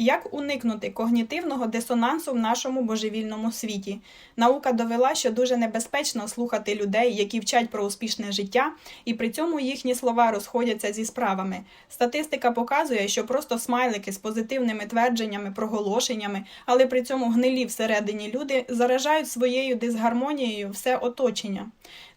Як уникнути когнітивного дисонансу в нашому божевільному світі? Наука довела, що дуже небезпечно слухати людей, які вчать про успішне життя, і при цьому їхні слова розходяться зі справами. Статистика показує, що просто смайлики з позитивними твердженнями, проголошеннями, але при цьому гнилі всередині люди заражають своєю дисгармонією все оточення.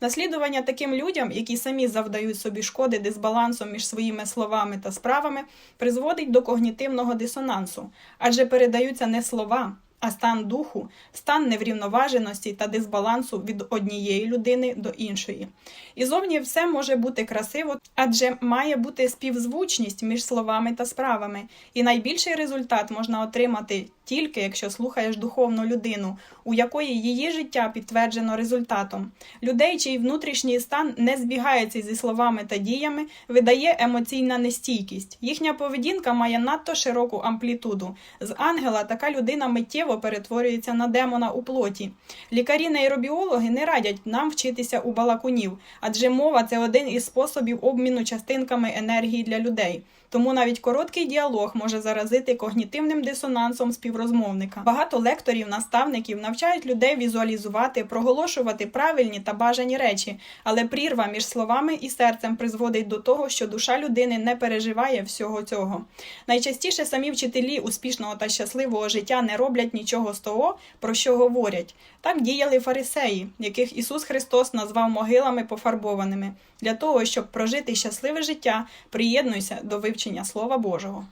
Наслідування таким людям, які самі завдають собі шкоди дисбалансом між своїми словами та справами, призводить до когнітивного дисонансу, адже передаються не слова, а стан духу, стан неврівноваженості та дисбалансу від однієї людини до іншої. І зовні все може бути красиво, адже має бути співзвучність між словами та справами. І найбільший результат можна отримати тільки якщо слухаєш духовну людину, у якої її життя підтверджено результатом. Людей, чий внутрішній стан не збігається зі словами та діями, видає емоційна нестійкість. Їхня поведінка має надто широку амплітуду. З ангела така людина миттєво перетворюється на демона у плоті. Лікарі-нейробіологи не радять нам вчитися у балакунів, адже мова це один із способів обміну частинками енергії для людей. Тому навіть короткий діалог може заразити когнітивним дисонансом співрозмовника. Багато лекторів, наставників навчають людей візуалізувати, проголошувати правильні та бажані речі, але прірва між словами і серцем призводить до того, що душа людини не переживає всього цього. Найчастіше самі вчителі успішного та щасливого життя не роблять нічого з того, про що говорять. Так діяли фарисеї, яких Ісус Христос назвав могилами пофарбованими. Для того, щоб прожити щасливе життя, приєднуйся до вивчення Слова Божого.